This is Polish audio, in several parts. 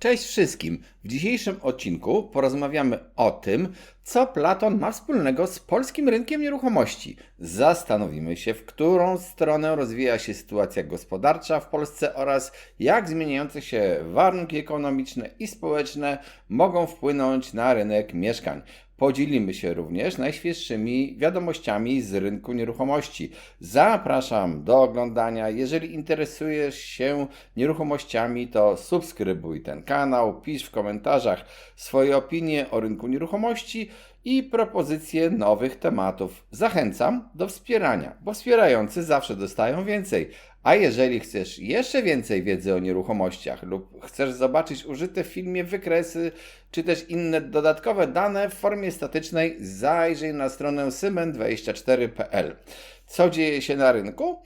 Cześć wszystkim! W dzisiejszym odcinku porozmawiamy o tym, co Platon ma wspólnego z polskim rynkiem nieruchomości. Zastanowimy się, w którą stronę rozwija się sytuacja gospodarcza w Polsce oraz jak zmieniające się warunki ekonomiczne i społeczne mogą wpłynąć na rynek mieszkań. Podzielimy się również najświeższymi wiadomościami z rynku nieruchomości. Zapraszam do oglądania. Jeżeli interesujesz się nieruchomościami, to subskrybuj ten kanał, pisz w komentarzach swoje opinie o rynku nieruchomości i propozycje nowych tematów. Zachęcam do wspierania, bo wspierający zawsze dostają więcej. A jeżeli chcesz jeszcze więcej wiedzy o nieruchomościach lub chcesz zobaczyć użyte w filmie wykresy, czy też inne dodatkowe dane w formie statycznej, zajrzyj na stronę symen24.pl. Co dzieje się na rynku?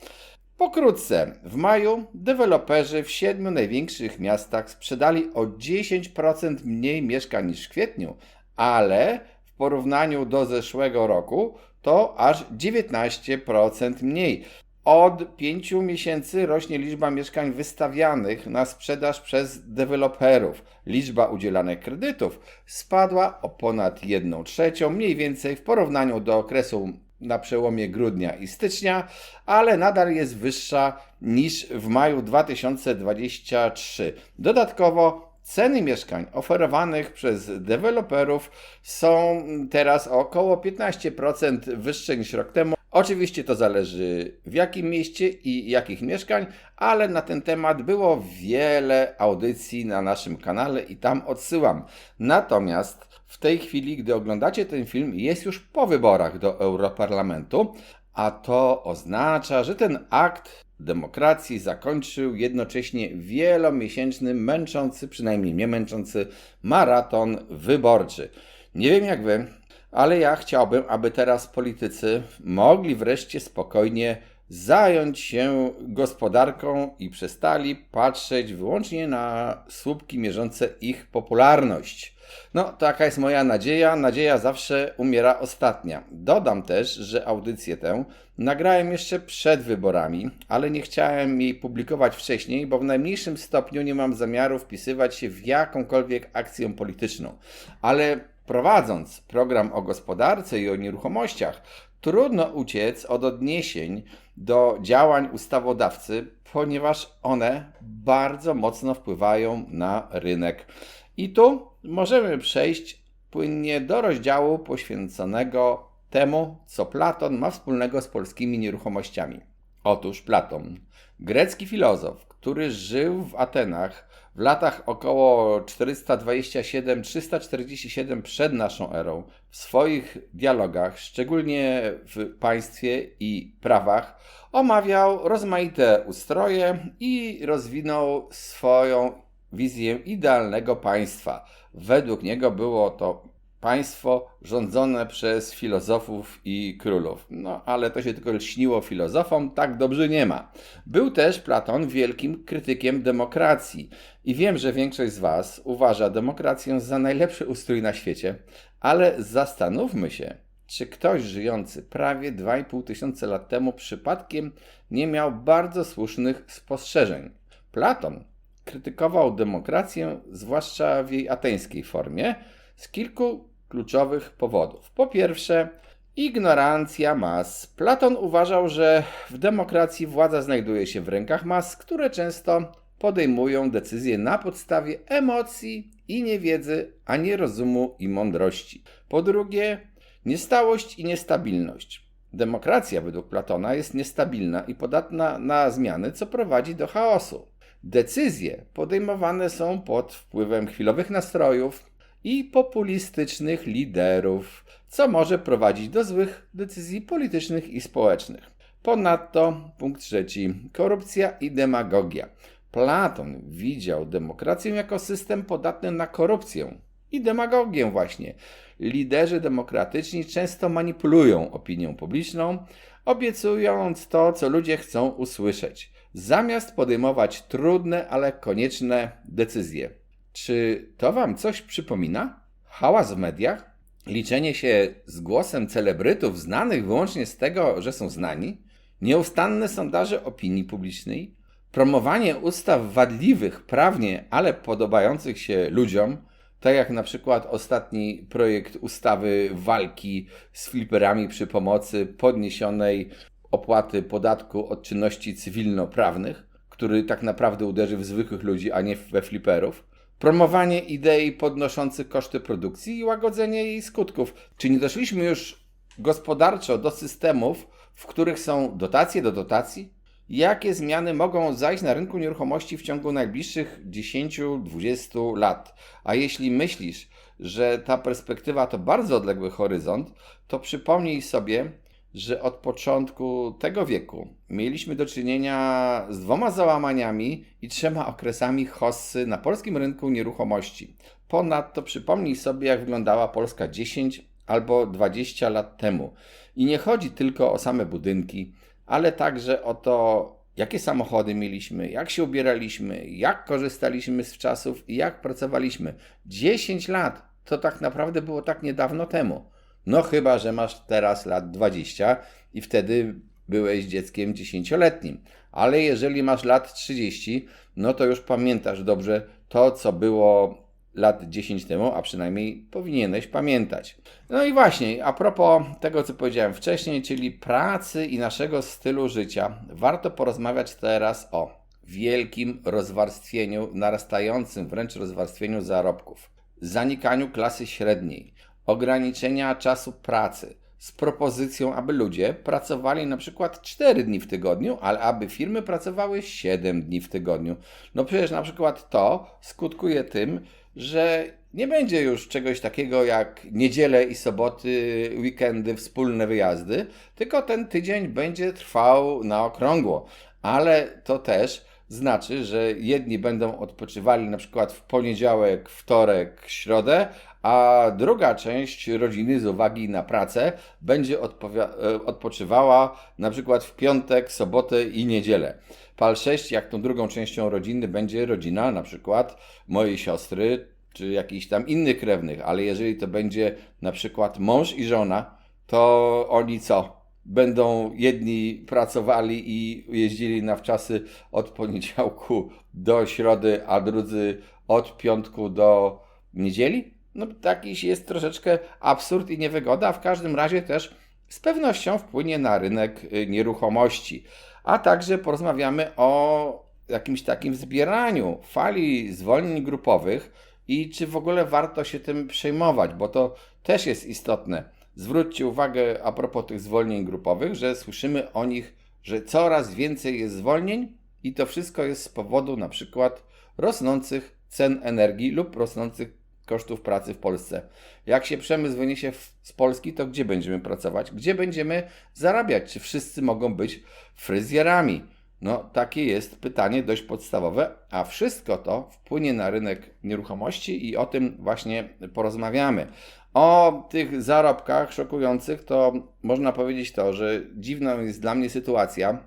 Pokrótce, w maju deweloperzy w siedmiu największych miastach sprzedali o 10% mniej mieszkań niż w kwietniu, ale w porównaniu do zeszłego roku to aż 19% mniej. Od pięciu miesięcy rośnie liczba mieszkań wystawianych na sprzedaż przez deweloperów. Liczba udzielanych kredytów spadła o ponad 1 trzecią, mniej więcej w porównaniu do okresu na przełomie grudnia i stycznia, ale nadal jest wyższa niż w maju 2023. Dodatkowo Ceny mieszkań oferowanych przez deweloperów są teraz o około 15% wyższe niż rok temu. Oczywiście to zależy w jakim mieście i jakich mieszkań, ale na ten temat było wiele audycji na naszym kanale i tam odsyłam. Natomiast w tej chwili, gdy oglądacie ten film, jest już po wyborach do Europarlamentu, a to oznacza, że ten akt demokracji zakończył jednocześnie wielomiesięczny, męczący, przynajmniej nie męczący, maraton wyborczy. Nie wiem jak wy, ale ja chciałbym, aby teraz politycy mogli wreszcie spokojnie zająć się gospodarką i przestali patrzeć wyłącznie na słupki mierzące ich popularność. No, taka jest moja nadzieja. Nadzieja zawsze umiera ostatnia. Dodam też, że audycję tę nagrałem jeszcze przed wyborami, ale nie chciałem jej publikować wcześniej, bo w najmniejszym stopniu nie mam zamiaru wpisywać się w jakąkolwiek akcję polityczną. Ale prowadząc program o gospodarce i o nieruchomościach, trudno uciec od odniesień do działań ustawodawcy, ponieważ one bardzo mocno wpływają na rynek. I tu możemy przejść płynnie do rozdziału poświęconego temu, co Platon ma wspólnego z polskimi nieruchomościami. Otóż Platon, grecki filozof, który żył w Atenach w latach około 427-347 przed naszą erą, w swoich dialogach, szczególnie w państwie i prawach, omawiał rozmaite ustroje i rozwinął swoją wizję idealnego państwa. Według niego było to państwo rządzone przez filozofów i królów. No, ale to się tylko lśniło filozofom, tak dobrze nie ma. Był też Platon wielkim krytykiem demokracji. I wiem, że większość z Was uważa demokrację za najlepszy ustrój na świecie, ale zastanówmy się, czy ktoś żyjący prawie 2,5 tysiące lat temu przypadkiem nie miał bardzo słusznych spostrzeżeń. Platon krytykował demokrację, zwłaszcza w jej ateńskiej formie, z kilku kluczowych powodów. Po pierwsze, ignorancja mas. Platon uważał, że w demokracji władza znajduje się w rękach mas, które często podejmują decyzje na podstawie emocji i niewiedzy, a nie rozumu i mądrości. Po drugie, niestałość i niestabilność. Demokracja według Platona jest niestabilna i podatna na zmiany, co prowadzi do chaosu. Decyzje podejmowane są pod wpływem chwilowych nastrojów i populistycznych liderów, co może prowadzić do złych decyzji politycznych i społecznych. Ponadto, punkt trzeci, korupcja i demagogia. Platon widział demokrację jako system podatny na korupcję i demagogię właśnie. Liderzy demokratyczni często manipulują opinią publiczną, obiecując to, co ludzie chcą usłyszeć, zamiast podejmować trudne, ale konieczne decyzje. Czy to Wam coś przypomina? Hałas w mediach? Liczenie się z głosem celebrytów znanych wyłącznie z tego, że są znani? Nieustanne sondaże opinii publicznej? Promowanie ustaw wadliwych prawnie, ale podobających się ludziom, tak jak na przykład ostatni projekt ustawy walki z fliperami przy pomocy podniesionej opłaty podatku od czynności cywilnoprawnych, który tak naprawdę uderzy w zwykłych ludzi, a nie we fliperów. Promowanie idei podnoszących koszty produkcji i łagodzenie jej skutków. Czy nie doszliśmy już gospodarczo do systemów, w których są dotacje do dotacji? Jakie zmiany mogą zajść na rynku nieruchomości w ciągu najbliższych 10-20 lat? A jeśli myślisz, że ta perspektywa to bardzo odległy horyzont, to przypomnij sobie, że od początku tego wieku mieliśmy do czynienia z dwoma załamaniami i trzema okresami hossy na polskim rynku nieruchomości. Ponadto przypomnij sobie, jak wyglądała Polska 10 albo 20 lat temu. I nie chodzi tylko o same budynki, ale także o to, jakie samochody mieliśmy, jak się ubieraliśmy, jak korzystaliśmy z czasów i jak pracowaliśmy. 10 lat to tak naprawdę było tak niedawno temu. No chyba, że masz teraz lat 20 i wtedy byłeś dzieckiem dziesięcioletnim. Ale jeżeli masz lat 30, no to już pamiętasz dobrze to, co było lat 10 temu, a przynajmniej powinieneś pamiętać. No i właśnie, a propos tego, co powiedziałem wcześniej, czyli pracy i naszego stylu życia, warto porozmawiać teraz o wielkim rozwarstwieniu, narastającym wręcz rozwarstwieniu zarobków, zanikaniu klasy średniej, ograniczenia czasu pracy, z propozycją, aby ludzie pracowali na przykład 4 dni w tygodniu, ale aby firmy pracowały 7 dni w tygodniu. No przecież na przykład to skutkuje tym, że nie będzie już czegoś takiego jak niedzielę i soboty, weekendy, wspólne wyjazdy, tylko ten tydzień będzie trwał na okrągło. Ale to też znaczy, że jedni będą odpoczywali na przykład w poniedziałek, wtorek, środę, a druga część rodziny z uwagi na pracę będzie odpoczywała na przykład w piątek, sobotę i niedzielę. Pal 6, jak tą drugą częścią rodziny będzie rodzina na przykład mojej siostry, czy jakichś tam innych krewnych, ale jeżeli to będzie na przykład mąż i żona, to oni co? Będą jedni pracowali i jeździli na wczasy od poniedziałku do środy, a drudzy od piątku do niedzieli? No takiś jest troszeczkę absurd i niewygoda, a w każdym razie też z pewnością wpłynie na rynek y, nieruchomości. A także porozmawiamy o jakimś takim zbieraniu fali zwolnień grupowych i czy w ogóle warto się tym przejmować, bo to też jest istotne. Zwróćcie uwagę a propos tych zwolnień grupowych, że słyszymy o nich, że coraz więcej jest zwolnień i to wszystko jest z powodu na przykład rosnących cen energii lub rosnących kosztów pracy w Polsce. Jak się przemysł wyniesie z Polski, to gdzie będziemy pracować? Gdzie będziemy zarabiać? Czy wszyscy mogą być fryzjerami? No, takie jest pytanie dość podstawowe, a wszystko to wpłynie na rynek nieruchomości i o tym właśnie porozmawiamy. O tych zarobkach szokujących to można powiedzieć to, że dziwna jest dla mnie sytuacja,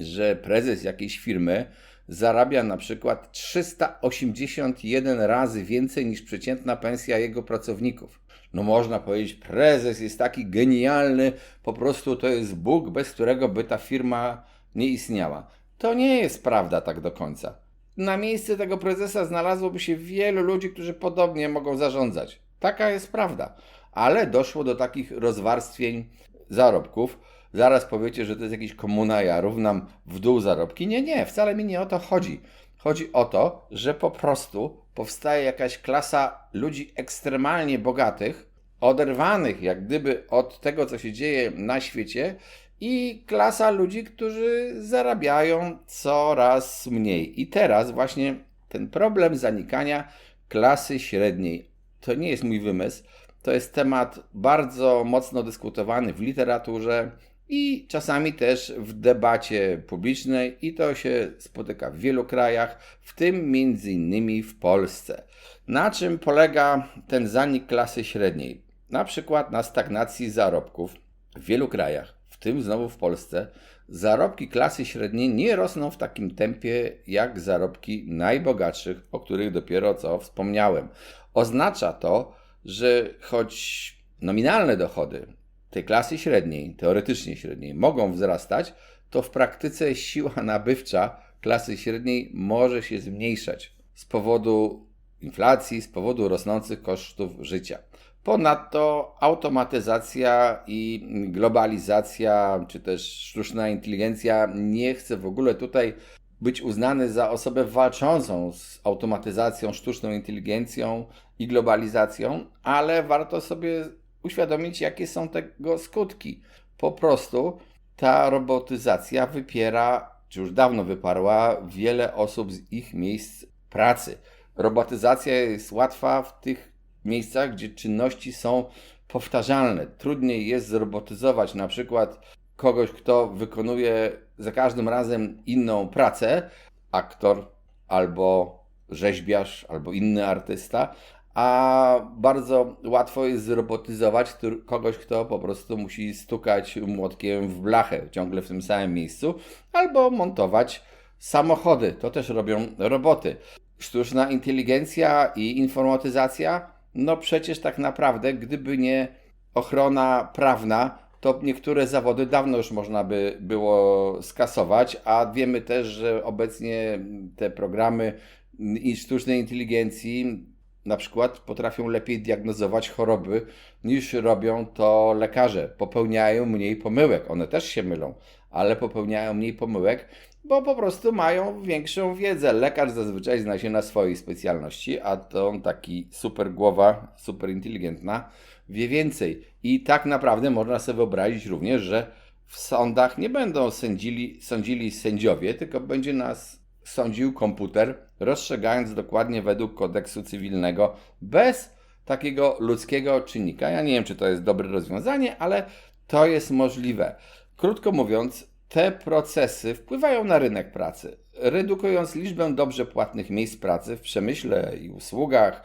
że prezes jakiejś firmy zarabia na przykład 381 razy więcej niż przeciętna pensja jego pracowników. No można powiedzieć, prezes jest taki genialny, po prostu to jest Bóg, bez którego by ta firma nie istniała. To nie jest prawda tak do końca. Na miejsce tego prezesa znalazłoby się wielu ludzi, którzy podobnie mogą zarządzać. Taka jest prawda. Ale doszło do takich rozwarstwień zarobków, Zaraz powiecie, że to jest jakiś komuna, ja równam w dół zarobki. Nie, nie, wcale mi nie o to chodzi. Chodzi o to, że po prostu powstaje jakaś klasa ludzi ekstremalnie bogatych, oderwanych jak gdyby od tego, co się dzieje na świecie, i klasa ludzi, którzy zarabiają coraz mniej. I teraz właśnie ten problem zanikania klasy średniej to nie jest mój wymysł. To jest temat bardzo mocno dyskutowany w literaturze, i czasami też w debacie publicznej i to się spotyka w wielu krajach, w tym między innymi w Polsce. Na czym polega ten zanik klasy średniej? Na przykład na stagnacji zarobków w wielu krajach, w tym znowu w Polsce, zarobki klasy średniej nie rosną w takim tempie jak zarobki najbogatszych, o których dopiero co wspomniałem. Oznacza to, że choć nominalne dochody tej klasy średniej, teoretycznie średniej, mogą wzrastać, to w praktyce siła nabywcza klasy średniej może się zmniejszać z powodu inflacji, z powodu rosnących kosztów życia. Ponadto automatyzacja i globalizacja, czy też sztuczna inteligencja nie chce w ogóle tutaj być uznany za osobę walczącą z automatyzacją, sztuczną inteligencją i globalizacją, ale warto sobie uświadomić, jakie są tego skutki. Po prostu ta robotyzacja wypiera, czy już dawno wyparła, wiele osób z ich miejsc pracy. Robotyzacja jest łatwa w tych miejscach, gdzie czynności są powtarzalne. Trudniej jest zrobotyzować na przykład kogoś, kto wykonuje za każdym razem inną pracę, aktor albo rzeźbiarz, albo inny artysta, a bardzo łatwo jest zrobotyzować kogoś, kto po prostu musi stukać młotkiem w blachę ciągle w tym samym miejscu, albo montować samochody. To też robią roboty. Sztuczna inteligencja i informatyzacja, no przecież tak naprawdę, gdyby nie ochrona prawna, to niektóre zawody dawno już można by było skasować, a wiemy też, że obecnie te programy i sztucznej inteligencji na przykład potrafią lepiej diagnozować choroby niż robią to lekarze. Popełniają mniej pomyłek. One też się mylą, ale popełniają mniej pomyłek, bo po prostu mają większą wiedzę. Lekarz zazwyczaj zna się na swojej specjalności, a to on taki super głowa, super inteligentna, wie więcej. I tak naprawdę można sobie wyobrazić również, że w sądach nie będą sędzili, sądzili sędziowie, tylko będzie nas sądził komputer, rozstrzygając dokładnie według kodeksu cywilnego, bez takiego ludzkiego czynnika. Ja nie wiem, czy to jest dobre rozwiązanie, ale to jest możliwe. Krótko mówiąc, te procesy wpływają na rynek pracy, redukując liczbę dobrze płatnych miejsc pracy w przemyśle i usługach,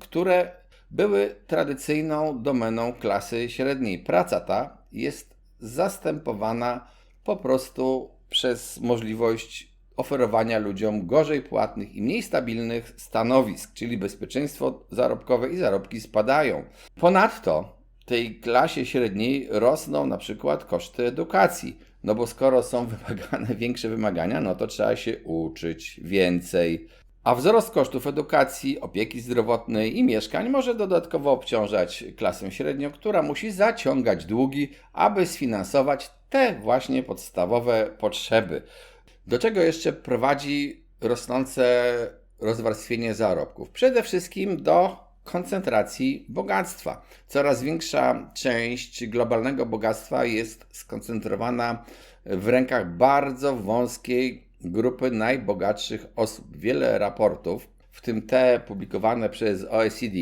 które były tradycyjną domeną klasy średniej. Praca ta jest zastępowana po prostu przez możliwość oferowania ludziom gorzej płatnych i mniej stabilnych stanowisk, czyli bezpieczeństwo zarobkowe i zarobki spadają. Ponadto tej klasie średniej rosną na przykład koszty edukacji. No bo skoro są wymagane większe wymagania, no to trzeba się uczyć więcej. A wzrost kosztów edukacji, opieki zdrowotnej i mieszkań może dodatkowo obciążać klasę średnią, która musi zaciągać długi, aby sfinansować te właśnie podstawowe potrzeby. Do czego jeszcze prowadzi rosnące rozwarstwienie zarobków? Przede wszystkim do koncentracji bogactwa. Coraz większa część globalnego bogactwa jest skoncentrowana w rękach bardzo wąskiej grupy najbogatszych osób. Wiele raportów, w tym te publikowane przez OECD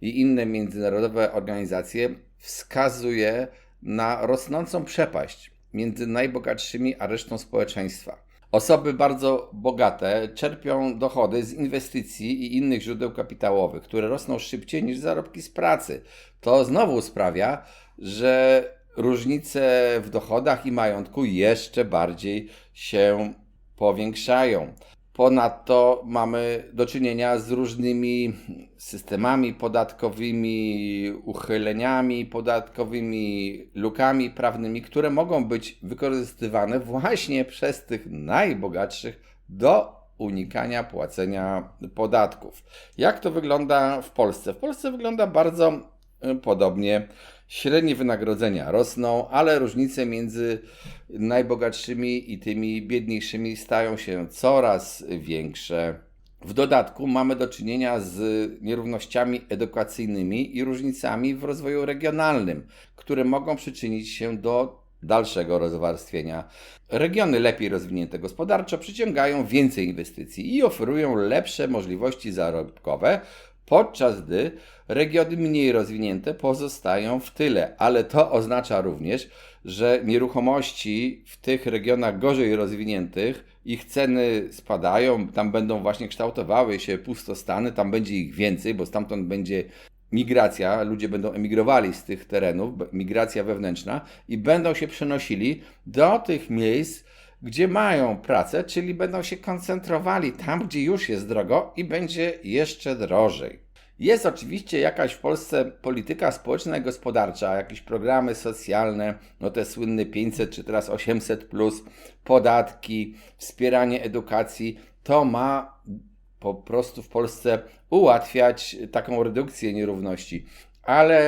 i inne międzynarodowe organizacje, wskazuje na rosnącą przepaść między najbogatszymi a resztą społeczeństwa. Osoby bardzo bogate czerpią dochody z inwestycji i innych źródeł kapitałowych, które rosną szybciej niż zarobki z pracy. To znowu sprawia, że różnice w dochodach i majątku jeszcze bardziej się powiększają. Ponadto mamy do czynienia z różnymi systemami podatkowymi, uchyleniami podatkowymi, lukami prawnymi, które mogą być wykorzystywane właśnie przez tych najbogatszych do unikania płacenia podatków. Jak to wygląda w Polsce? W Polsce wygląda bardzo y, podobnie. Średnie wynagrodzenia rosną, ale różnice między najbogatszymi i tymi biedniejszymi stają się coraz większe. W dodatku mamy do czynienia z nierównościami edukacyjnymi i różnicami w rozwoju regionalnym, które mogą przyczynić się do dalszego rozwarstwienia. Regiony lepiej rozwinięte gospodarczo przyciągają więcej inwestycji i oferują lepsze możliwości zarobkowe, podczas gdy regiony mniej rozwinięte pozostają w tyle, ale to oznacza również, że nieruchomości w tych regionach gorzej rozwiniętych, ich ceny spadają, tam będą właśnie kształtowały się pustostany, tam będzie ich więcej, bo stamtąd będzie migracja, ludzie będą emigrowali z tych terenów, migracja wewnętrzna i będą się przenosili do tych miejsc, gdzie mają pracę, czyli będą się koncentrowali tam, gdzie już jest drogo i będzie jeszcze drożej. Jest oczywiście jakaś w Polsce polityka społeczna i gospodarcza, jakieś programy socjalne, no te słynne 500 czy teraz 800, plus, podatki, wspieranie edukacji. To ma po prostu w Polsce ułatwiać taką redukcję nierówności. Ale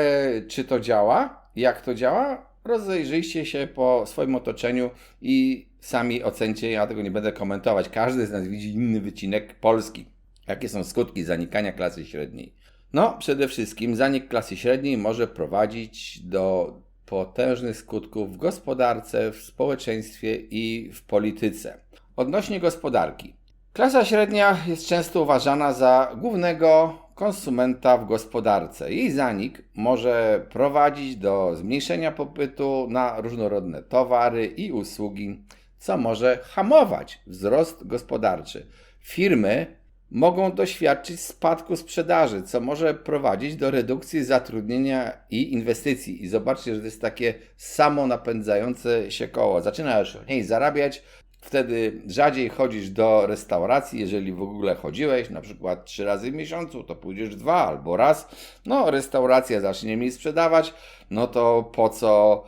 czy to działa? Jak to działa? Rozejrzyjcie się po swoim otoczeniu i sami ocencie. Ja tego nie będę komentować. Każdy z nas widzi inny wycinek Polski. Jakie są skutki zanikania klasy średniej? No, przede wszystkim zanik klasy średniej może prowadzić do potężnych skutków w gospodarce, w społeczeństwie i w polityce. Odnośnie gospodarki. Klasa średnia jest często uważana za głównego konsumenta w gospodarce. Jej zanik może prowadzić do zmniejszenia popytu na różnorodne towary i usługi, co może hamować wzrost gospodarczy. Firmy mogą doświadczyć spadku sprzedaży, co może prowadzić do redukcji zatrudnienia i inwestycji. I zobaczcie, że to jest takie samo napędzające się koło. Zaczynasz mniej zarabiać, wtedy rzadziej chodzisz do restauracji, jeżeli w ogóle chodziłeś, na przykład trzy razy w miesiącu, to pójdziesz dwa albo raz. No, restauracja zacznie mniej sprzedawać, no to po co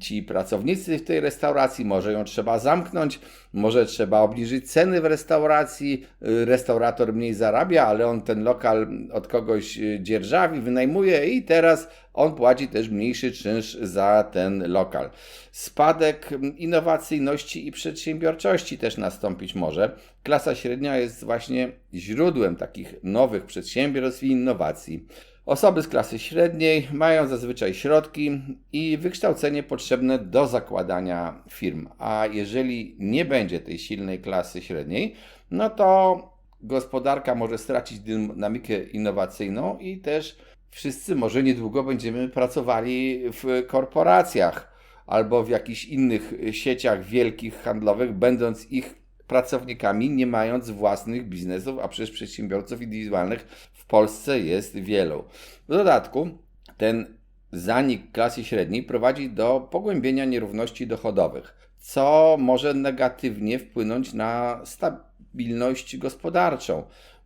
ci pracownicy w tej restauracji, może ją trzeba zamknąć, może trzeba obniżyć ceny w restauracji, y, restaurator mniej zarabia, ale on ten lokal od kogoś y, dzierżawi, wynajmuje i teraz on płaci też mniejszy czynsz za ten lokal. Spadek innowacyjności i przedsiębiorczości też nastąpić może. Klasa średnia jest właśnie źródłem takich nowych przedsiębiorstw i innowacji. Osoby z klasy średniej mają zazwyczaj środki i wykształcenie potrzebne do zakładania firm, a jeżeli nie będzie tej silnej klasy średniej, no to gospodarka może stracić dynamikę innowacyjną i też wszyscy może niedługo będziemy pracowali w korporacjach albo w jakichś innych sieciach wielkich handlowych, będąc ich pracownikami, nie mając własnych biznesów, a przecież przedsiębiorców indywidualnych Polsce jest wielu. W dodatku ten zanik klasy średniej prowadzi do pogłębienia nierówności dochodowych, co może negatywnie wpłynąć na stabilność gospodarczą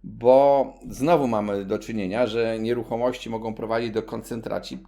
bo znowu mamy do czynienia, że nieruchomości mogą prowadzić do koncentracji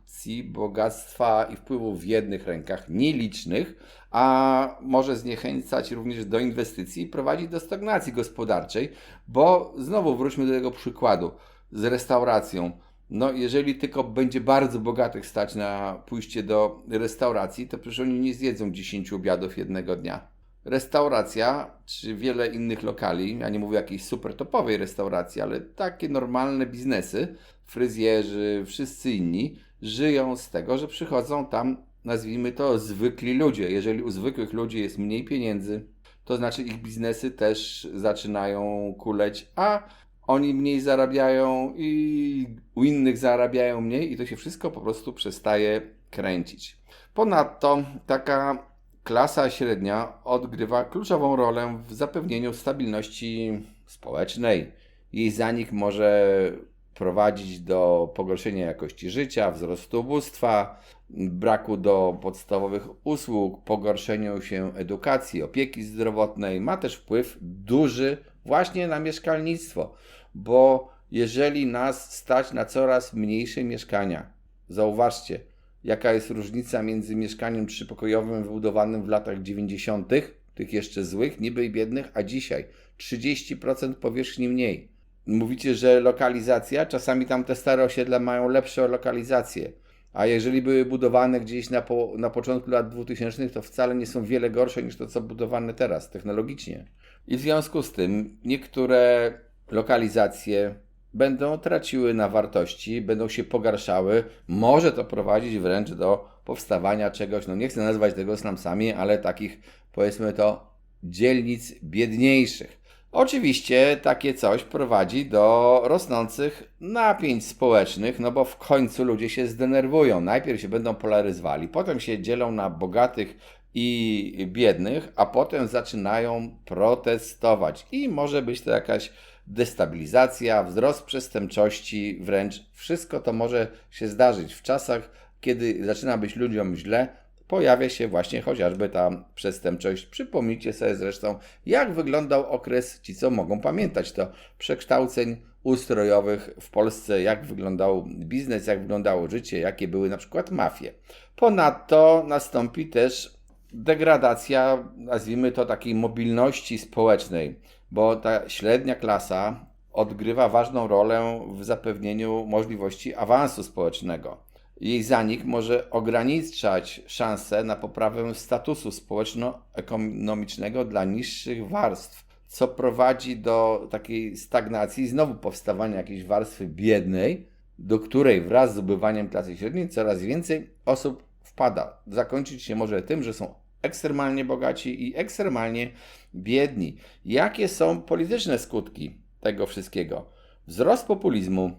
bogactwa i wpływów w jednych rękach, nielicznych, a może zniechęcać również do inwestycji i prowadzić do stagnacji gospodarczej, bo znowu wróćmy do tego przykładu z restauracją. No, jeżeli tylko będzie bardzo bogatych stać na pójście do restauracji, to przecież oni nie zjedzą 10 obiadów jednego dnia restauracja, czy wiele innych lokali, ja nie mówię jakiejś super topowej restauracji, ale takie normalne biznesy, fryzjerzy, wszyscy inni, żyją z tego, że przychodzą tam, nazwijmy to, zwykli ludzie. Jeżeli u zwykłych ludzi jest mniej pieniędzy, to znaczy ich biznesy też zaczynają kuleć, a oni mniej zarabiają i u innych zarabiają mniej i to się wszystko po prostu przestaje kręcić. Ponadto taka klasa średnia odgrywa kluczową rolę w zapewnieniu stabilności społecznej. Jej zanik może prowadzić do pogorszenia jakości życia, wzrostu ubóstwa, braku do podstawowych usług, pogorszeniu się edukacji, opieki zdrowotnej. Ma też wpływ duży właśnie na mieszkalnictwo, bo jeżeli nas stać na coraz mniejsze mieszkania, zauważcie, jaka jest różnica między mieszkaniem trzypokojowym wybudowanym w latach 90., tych jeszcze złych, niby i biednych, a dzisiaj 30% powierzchni mniej. Mówicie, że lokalizacja, czasami tam te stare osiedla mają lepsze lokalizacje, a jeżeli były budowane gdzieś na, po, na początku lat 2000, to wcale nie są wiele gorsze niż to, co budowane teraz technologicznie. I w związku z tym niektóre lokalizacje będą traciły na wartości, będą się pogarszały. Może to prowadzić wręcz do powstawania czegoś, no nie chcę nazwać tego slumsami, ale takich powiedzmy to dzielnic biedniejszych. Oczywiście takie coś prowadzi do rosnących napięć społecznych, no bo w końcu ludzie się zdenerwują. Najpierw się będą polaryzowali, potem się dzielą na bogatych i biednych, a potem zaczynają protestować. I może być to jakaś destabilizacja, wzrost przestępczości, wręcz wszystko to może się zdarzyć w czasach, kiedy zaczyna być ludziom źle, pojawia się właśnie chociażby ta przestępczość. Przypomnijcie sobie zresztą, jak wyglądał okres, ci co mogą pamiętać to, przekształceń ustrojowych w Polsce, jak wyglądał biznes, jak wyglądało życie, jakie były na przykład mafie. Ponadto nastąpi też degradacja, nazwijmy to takiej mobilności społecznej, bo ta średnia klasa odgrywa ważną rolę w zapewnieniu możliwości awansu społecznego. Jej zanik może ograniczać szanse na poprawę statusu społeczno-ekonomicznego dla niższych warstw, co prowadzi do takiej stagnacji i znowu powstawania jakiejś warstwy biednej, do której wraz z ubywaniem klasy średniej coraz więcej osób wpada. Zakończyć się może tym, że są ekstremalnie bogaci i ekstremalnie biedni. Jakie są polityczne skutki tego wszystkiego? Wzrost populizmu,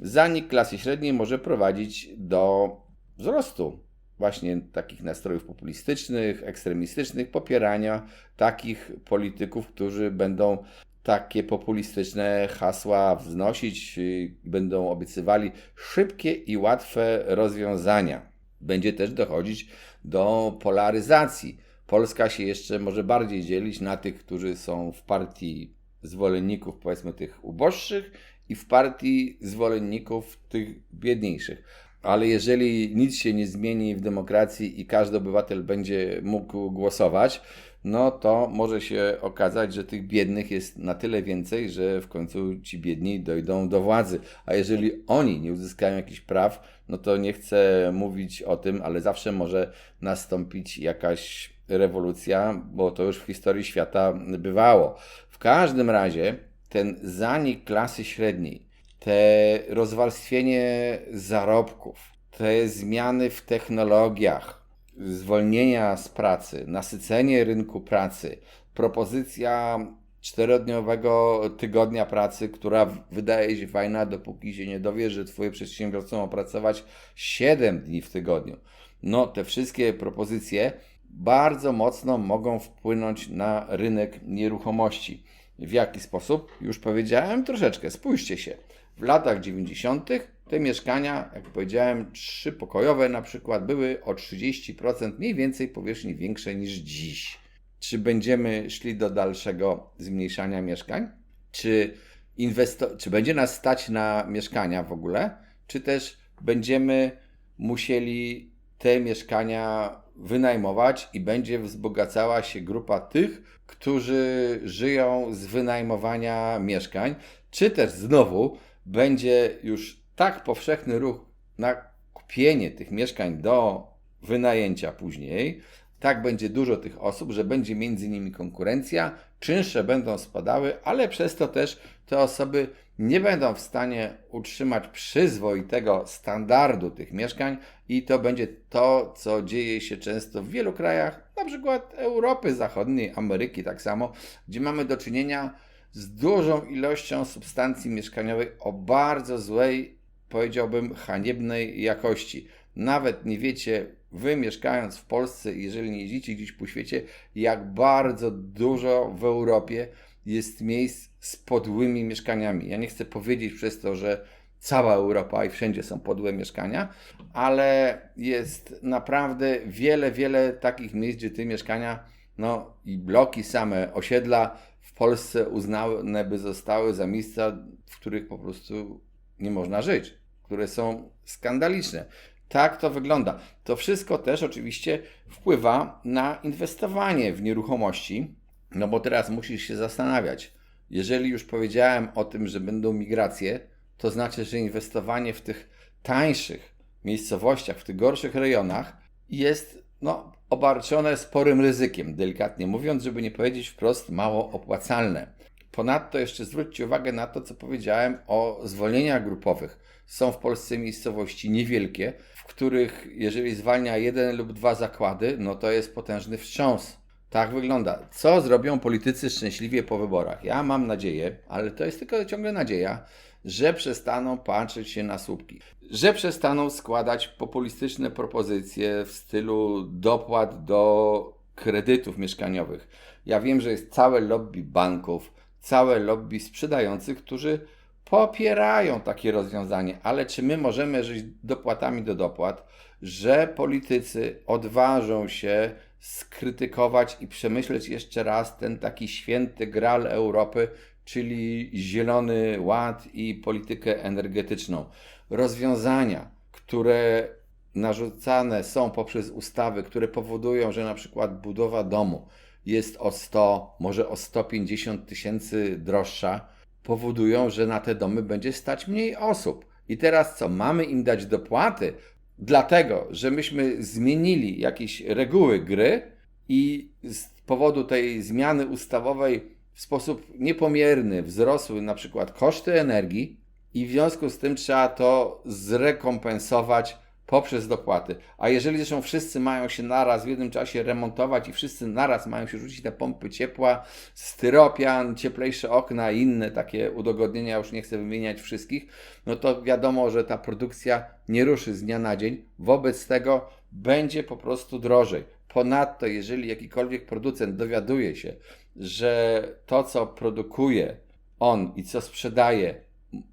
zanik klasy średniej może prowadzić do wzrostu właśnie takich nastrojów populistycznych, ekstremistycznych, popierania takich polityków, którzy będą takie populistyczne hasła wznosić, będą obiecywali szybkie i łatwe rozwiązania. Będzie też dochodzić do polaryzacji. Polska się jeszcze może bardziej dzielić na tych, którzy są w partii zwolenników, powiedzmy, tych uboższych i w partii zwolenników tych biedniejszych. Ale jeżeli nic się nie zmieni w demokracji i każdy obywatel będzie mógł głosować, no to może się okazać, że tych biednych jest na tyle więcej, że w końcu ci biedni dojdą do władzy. A jeżeli oni nie uzyskają jakichś praw, no to nie chcę mówić o tym, ale zawsze może nastąpić jakaś rewolucja, bo to już w historii świata bywało. W każdym razie ten zanik klasy średniej, te rozwarstwienie zarobków, te zmiany w technologiach, zwolnienia z pracy, nasycenie rynku pracy, propozycja czterodniowego tygodnia pracy, która wydaje się fajna, dopóki się nie dowie, że Twoje przedsiębiorstwo ma pracować 7 dni w tygodniu. No, te wszystkie propozycje bardzo mocno mogą wpłynąć na rynek nieruchomości. W jaki sposób? Już powiedziałem troszeczkę. Spójrzcie się. W latach 90. te mieszkania, jak powiedziałem, trzypokojowe na przykład, były o 30% mniej więcej powierzchni większe niż dziś. Czy będziemy szli do dalszego zmniejszania mieszkań? Czy, inwesto- czy będzie nas stać na mieszkania w ogóle? Czy też będziemy musieli te mieszkania wynajmować i będzie wzbogacała się grupa tych, którzy żyją z wynajmowania mieszkań, czy też znowu będzie już tak powszechny ruch na kupienie tych mieszkań do wynajęcia później, tak będzie dużo tych osób, że będzie między nimi konkurencja, czynsze będą spadały, ale przez to też te osoby nie będą w stanie utrzymać przyzwoitego standardu tych mieszkań i to będzie to, co dzieje się często w wielu krajach, na przykład Europy Zachodniej, Ameryki tak samo, gdzie mamy do czynienia z dużą ilością substancji mieszkaniowej o bardzo złej, powiedziałbym, haniebnej jakości. Nawet nie wiecie, wy mieszkając w Polsce, jeżeli nie jeździcie gdzieś po świecie, jak bardzo dużo w Europie jest miejsc z podłymi mieszkaniami. Ja nie chcę powiedzieć przez to, że cała Europa i wszędzie są podłe mieszkania, ale jest naprawdę wiele, wiele takich miejsc, gdzie te mieszkania, no i bloki same, osiedla Polsce uznane by zostały za miejsca, w których po prostu nie można żyć, które są skandaliczne. Tak to wygląda. To wszystko też oczywiście wpływa na inwestowanie w nieruchomości, no bo teraz musisz się zastanawiać. Jeżeli już powiedziałem o tym, że będą migracje, to znaczy, że inwestowanie w tych tańszych miejscowościach, w tych gorszych rejonach jest no, obarczone sporym ryzykiem, delikatnie mówiąc, żeby nie powiedzieć wprost mało opłacalne. Ponadto jeszcze zwróćcie uwagę na to, co powiedziałem o zwolnieniach grupowych. Są w Polsce miejscowości niewielkie, w których jeżeli zwalnia jeden lub dwa zakłady, no to jest potężny wstrząs. Tak wygląda. Co zrobią politycy szczęśliwie po wyborach? Ja mam nadzieję, ale to jest tylko ciągle nadzieja, że przestaną patrzeć się na słupki, że przestaną składać populistyczne propozycje w stylu dopłat do kredytów mieszkaniowych. Ja wiem, że jest całe lobby banków, całe lobby sprzedających, którzy popierają takie rozwiązanie, ale czy my możemy żyć dopłatami do dopłat, że politycy odważą się skrytykować i przemyśleć jeszcze raz ten taki święty gral Europy, czyli Zielony Ład i politykę energetyczną. Rozwiązania, które narzucane są poprzez ustawy, które powodują, że na przykład budowa domu jest o 100, może o 150 tysięcy droższa, powodują, że na te domy będzie stać mniej osób. I teraz co? Mamy im dać dopłaty, dlatego że myśmy zmienili jakieś reguły gry i z powodu tej zmiany ustawowej w sposób niepomierny wzrosły na przykład koszty energii i w związku z tym trzeba to zrekompensować poprzez dopłaty. A jeżeli zresztą wszyscy mają się naraz w jednym czasie remontować i wszyscy naraz mają się rzucić na pompy ciepła, styropian, cieplejsze okna i inne takie udogodnienia, już nie chcę wymieniać wszystkich, no to wiadomo, że ta produkcja nie ruszy z dnia na dzień. Wobec tego będzie po prostu drożej. Ponadto, jeżeli jakikolwiek producent dowiaduje się, że to, co produkuje on i co sprzedaje,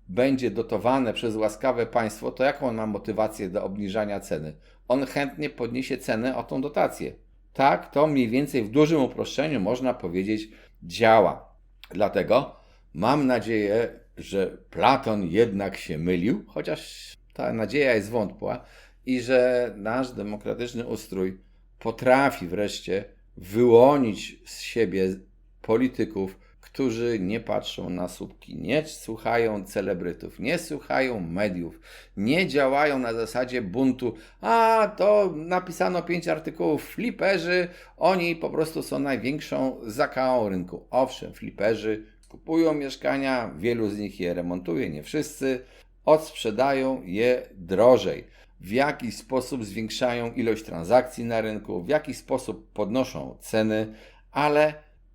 będzie dotowane przez łaskawe państwo, to jaką on ma motywację do obniżania ceny? On chętnie podniesie cenę o tą dotację. Tak, to mniej więcej w dużym uproszczeniu można powiedzieć działa. Dlatego mam nadzieję, że Platon jednak się mylił, chociaż ta nadzieja jest wątpła i że nasz demokratyczny ustrój potrafi wreszcie wyłonić z siebie polityków, którzy nie patrzą na słupki, nie słuchają celebrytów, nie słuchają mediów, nie działają na zasadzie buntu. A to napisano pięć artykułów fliperzy, oni po prostu są największą zakałą rynku. Owszem, fliperzy kupują mieszkania, wielu z nich je remontuje, nie wszyscy, odsprzedają je drożej. W jaki sposób zwiększają ilość transakcji na rynku, w jaki sposób podnoszą ceny, ale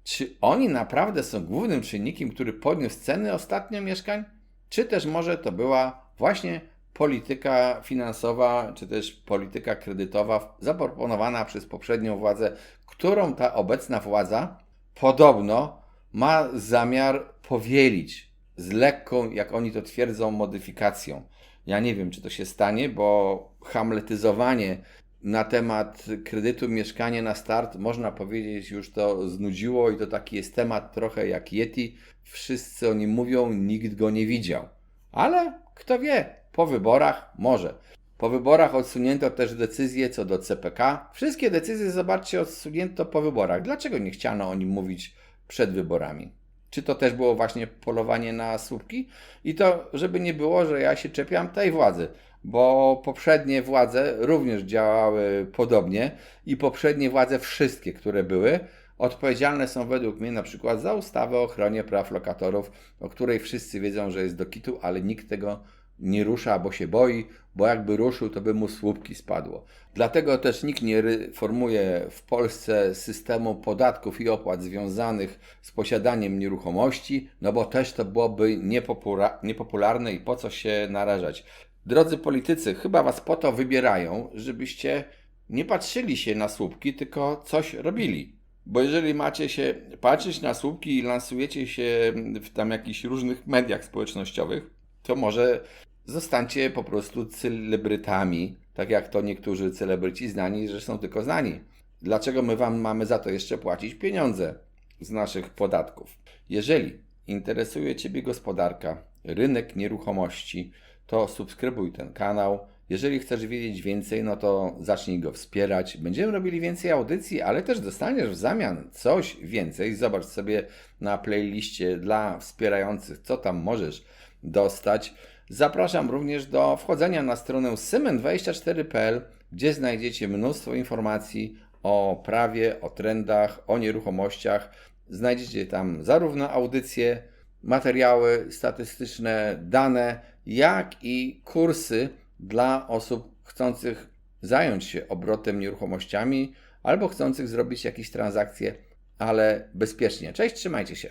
czy oni naprawdę są głównym czynnikiem, który podniósł ceny ostatnio mieszkań? Czy też może to była właśnie polityka finansowa, czy też polityka kredytowa zaproponowana przez poprzednią władzę, którą ta obecna władza podobno ma zamiar powielić z lekką, jak oni to twierdzą, modyfikacją. Ja nie wiem, czy to się stanie, bo hamletyzowanie na temat kredytu mieszkanie na start, można powiedzieć, już to znudziło i to taki jest temat trochę jak Yeti. Wszyscy o nim mówią, nikt go nie widział. Ale kto wie, po wyborach może. Po wyborach odsunięto też decyzje co do CPK. Wszystkie decyzje, zobaczcie, odsunięto po wyborach. Dlaczego nie chciano o nim mówić przed wyborami? Czy to też było właśnie polowanie na słupki? I to, żeby nie było, że ja się czepiam tej władzy bo poprzednie władze również działały podobnie i poprzednie władze, wszystkie, które były, odpowiedzialne są według mnie na przykład za ustawę o ochronie praw lokatorów, o której wszyscy wiedzą, że jest do kitu, ale nikt tego nie rusza, bo się boi, bo jakby ruszył, to by mu słupki spadło. Dlatego też nikt nie reformuje w Polsce systemu podatków i opłat związanych z posiadaniem nieruchomości, no bo też to byłoby niepopularne i po co się narażać. Drodzy politycy, chyba was po to wybierają, żebyście nie patrzyli się na słupki, tylko coś robili. Bo jeżeli macie się patrzeć na słupki i lansujecie się w tam jakichś różnych mediach społecznościowych, to może zostańcie po prostu celebrytami, tak jak to niektórzy celebryci znani, że są tylko znani. Dlaczego my wam mamy za to jeszcze płacić pieniądze z naszych podatków? Jeżeli interesuje Ciebie gospodarka, rynek nieruchomości, to subskrybuj ten kanał. Jeżeli chcesz wiedzieć więcej, no to zacznij go wspierać. Będziemy robili więcej audycji, ale też dostaniesz w zamian coś więcej. Zobacz sobie na playliście dla wspierających, co tam możesz dostać. Zapraszam również do wchodzenia na stronę symen24.pl, gdzie znajdziecie mnóstwo informacji o prawie, o trendach, o nieruchomościach. Znajdziecie tam zarówno audycje, materiały statystyczne, dane, jak i kursy dla osób chcących zająć się obrotem nieruchomościami albo chcących zrobić jakieś transakcje, ale bezpiecznie. Cześć, trzymajcie się.